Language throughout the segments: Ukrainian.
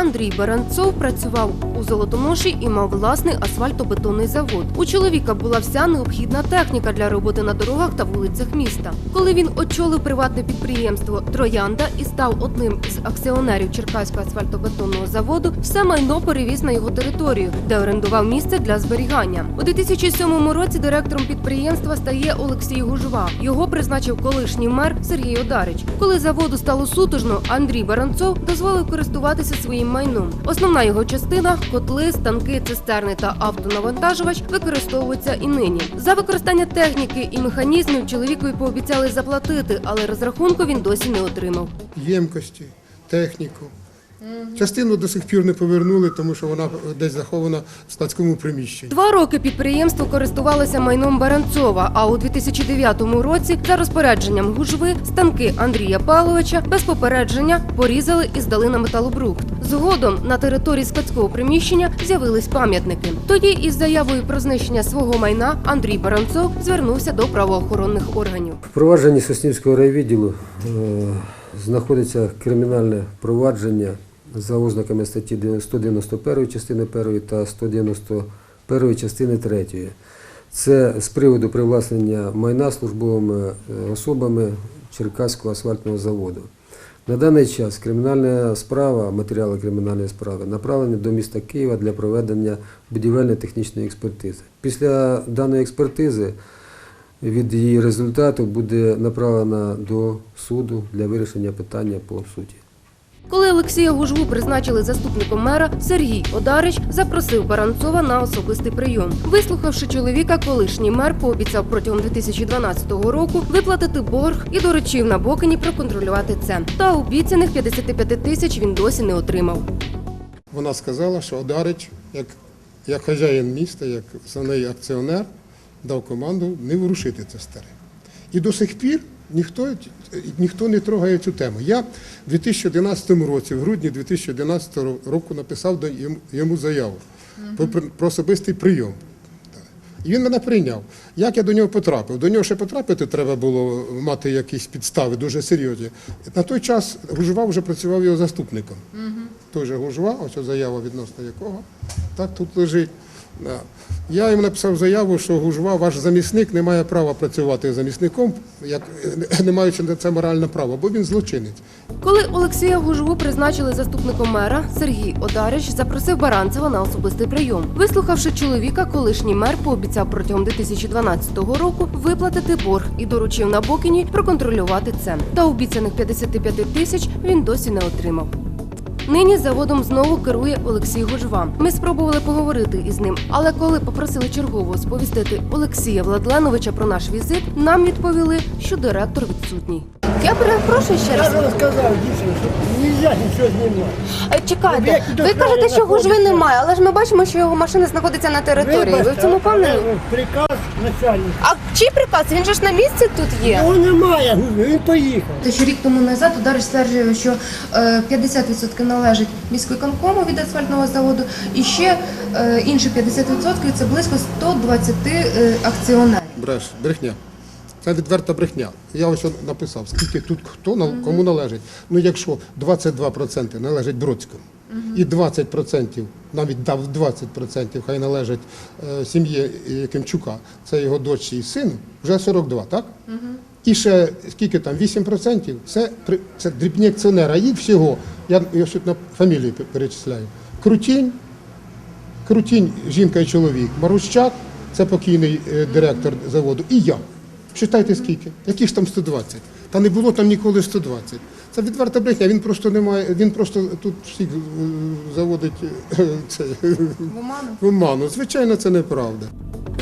Андрій Баранцов працював у Золотоноші і мав власний асфальтобетонний завод. У чоловіка була вся необхідна техніка для роботи на дорогах та вулицях міста. Коли він очолив приватне підприємство Троянда і став одним із акціонерів Черкаського асфальтобетонного заводу, все майно перевіз на його територію, де орендував місце для зберігання. У 2007 році директором підприємства стає Олексій Гужва. Його призначив колишній мер Сергій Одарич. Коли заводу стало сутужно, Андрій Баранцов дозволив користуватися своїм майном. Основна його частина котли, станки, цистерни та автонавантажувач використовуються і нині. За використання техніки і механізмів чоловікові пообіцяли заплатити, але розрахунку він досі не отримав. ємкості, техніку. Частину до сих пір не повернули, тому що вона десь захована в складському приміщенні. Два роки підприємство користувалося майном Баранцова. А у 2009 році, за розпорядженням гужви, станки Андрія Павловича без попередження порізали і здали на металобрухт. Згодом на території складського приміщення з'явились пам'ятники. Тоді, із заявою про знищення свого майна, Андрій Баранцов звернувся до правоохоронних органів. В провадженні Соснівського райвідділу е, знаходиться кримінальне провадження за ознаками статті 191 частини 1 та 191 частини 3. Це з приводу привласнення майна службовими е, особами Черкаського асфальтного заводу. На даний час кримінальна справа, матеріали кримінальної справи направлені до міста Києва для проведення будівельно-технічної експертизи. Після даної експертизи від її результату буде направлена до суду для вирішення питання по суті. Коли Олексія Гужву призначили заступником мера, Сергій Одарич запросив Баранцова на особистий прийом. Вислухавши чоловіка, колишній мер пообіцяв протягом 2012 року виплатити борг і доручив на Бокині проконтролювати це. Та обіцяних 55 тисяч він досі не отримав. Вона сказала, що Одарич, як, як хазяїн міста, як основний акціонер, дав команду не ворушити це старе. І до сих пір ніхто, ніхто не трогає цю тему. Я в 2011 році, в грудні 2011 року, написав до йому, заяву про, про особистий прийом. І він мене прийняв. Як я до нього потрапив? До нього ще потрапити треба було мати якісь підстави дуже серйозні. На той час Гужва вже працював його заступником. Той же Гужва, ось заява відносно якого, так тут лежить. Я йому написав заяву, що Гужва, ваш замісник, не має права працювати замісником, як, не маючи на це моральне право, бо він злочинець. Коли Олексія Гужву призначили заступником мера, Сергій Одарич запросив Баранцева на особистий прийом. Вислухавши чоловіка, колишній мер пообіцяв протягом 2012 року виплатити борг і доручив на Бокіні проконтролювати це. Та обіцяних 55 тисяч він досі не отримав. Нині заводом знову керує Олексій Гужва. Ми спробували поговорити із ним, але коли попросили чергово сповістити Олексія Владленовича про наш візит, нам відповіли, що директор відсутній. Я перепрошую ще Я раз. же сказав дівчині, що нічого знімати. Е, Чекайте, Об'єкт ви кажете, що гужви знаходиться. немає, але ж ми бачимо, що його машина знаходиться на території. Ви в цьому впевнені? Приказ начальника. А чий приказ? Він же ж на місці тут є. Його немає, він поїхав. Те, що рік тому назад удариш стверджує, що е, 50% належить міськвиконкому від асфальтного заводу, і ще е, інші 50% це близько 120 е, акціонерів. Бреш, брехня. Це відверта брехня. Я ось написав, скільки тут хто кому належить. Ну, якщо 22% належить Бродському, і 20%, навіть дав 20%, хай належить е, сім'ї Якимчука, це його дочці і сину, вже 42, так? І ще скільки там, 8%, це, це дрібні акціонери, їх всього, я, ще на фамілії перечисляю. Крутінь, Крутінь, жінка і чоловік, Марущак, це покійний е, директор заводу, і я. Считайте скільки? Які ж там 120? Та не було там ніколи 120. Це відверта брехня, він просто не має, він просто тут всіх е, заводить е, це, В оману? в оману. Звичайно, це неправда.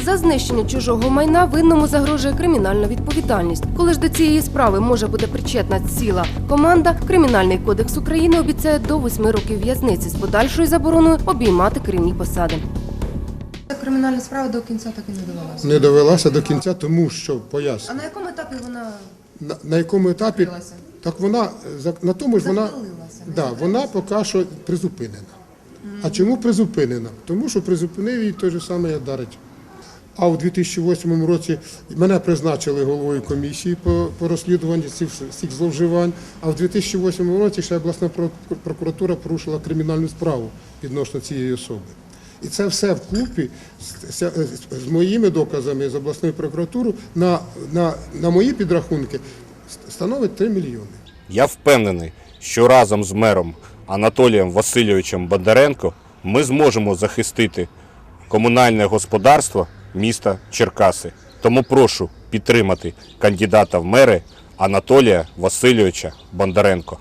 За знищення чужого майна винному загрожує кримінальна відповідальність. Коли ж до цієї справи може бути причетна ціла команда, Кримінальний кодекс України обіцяє до 8 років в'язниці з подальшою забороною обіймати керівні посади. Кримінальна справа до кінця так і не довелася. Не довелася до кінця, тому що А на якому етапі вона На, на якому етапі Закрилася. так вона на тому ж вона не да, вона поки що призупинена. А чому призупинена? Тому що призупинив її той же самий Адарич. А у 2008 році мене призначили головою комісії по, по розслідуванню цих всіх зловживань. А в 2008 році ще обласна прокуратура порушила кримінальну справу відносно цієї особи. І це все вкупі з, з, з моїми доказами з обласної прокуратури на, на, на мої підрахунки становить 3 мільйони. Я впевнений, що разом з мером Анатолієм Васильовичем Бондаренко ми зможемо захистити комунальне господарство міста Черкаси. Тому прошу підтримати кандидата в мери Анатолія Васильовича Бондаренко.